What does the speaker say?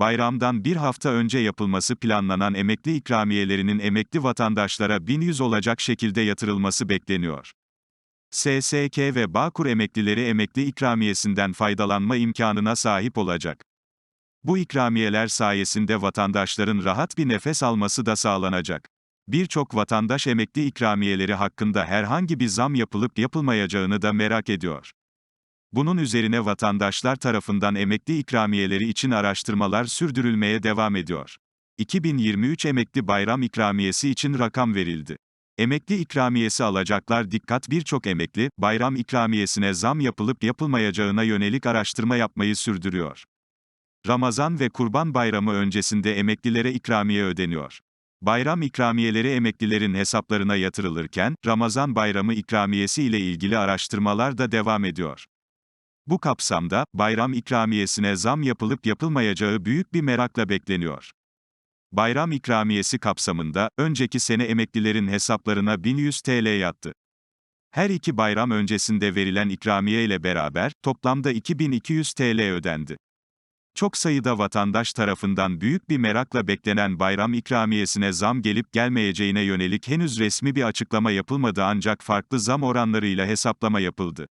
bayramdan bir hafta önce yapılması planlanan emekli ikramiyelerinin emekli vatandaşlara 1100 olacak şekilde yatırılması bekleniyor. SSK ve Bağkur emeklileri emekli ikramiyesinden faydalanma imkanına sahip olacak. Bu ikramiyeler sayesinde vatandaşların rahat bir nefes alması da sağlanacak. Birçok vatandaş emekli ikramiyeleri hakkında herhangi bir zam yapılıp yapılmayacağını da merak ediyor. Bunun üzerine vatandaşlar tarafından emekli ikramiyeleri için araştırmalar sürdürülmeye devam ediyor. 2023 emekli bayram ikramiyesi için rakam verildi. Emekli ikramiyesi alacaklar dikkat birçok emekli, bayram ikramiyesine zam yapılıp yapılmayacağına yönelik araştırma yapmayı sürdürüyor. Ramazan ve Kurban Bayramı öncesinde emeklilere ikramiye ödeniyor. Bayram ikramiyeleri emeklilerin hesaplarına yatırılırken, Ramazan Bayramı ikramiyesi ile ilgili araştırmalar da devam ediyor. Bu kapsamda, bayram ikramiyesine zam yapılıp yapılmayacağı büyük bir merakla bekleniyor. Bayram ikramiyesi kapsamında, önceki sene emeklilerin hesaplarına 1100 TL yattı. Her iki bayram öncesinde verilen ikramiye ile beraber, toplamda 2200 TL ödendi. Çok sayıda vatandaş tarafından büyük bir merakla beklenen bayram ikramiyesine zam gelip gelmeyeceğine yönelik henüz resmi bir açıklama yapılmadı ancak farklı zam oranlarıyla hesaplama yapıldı.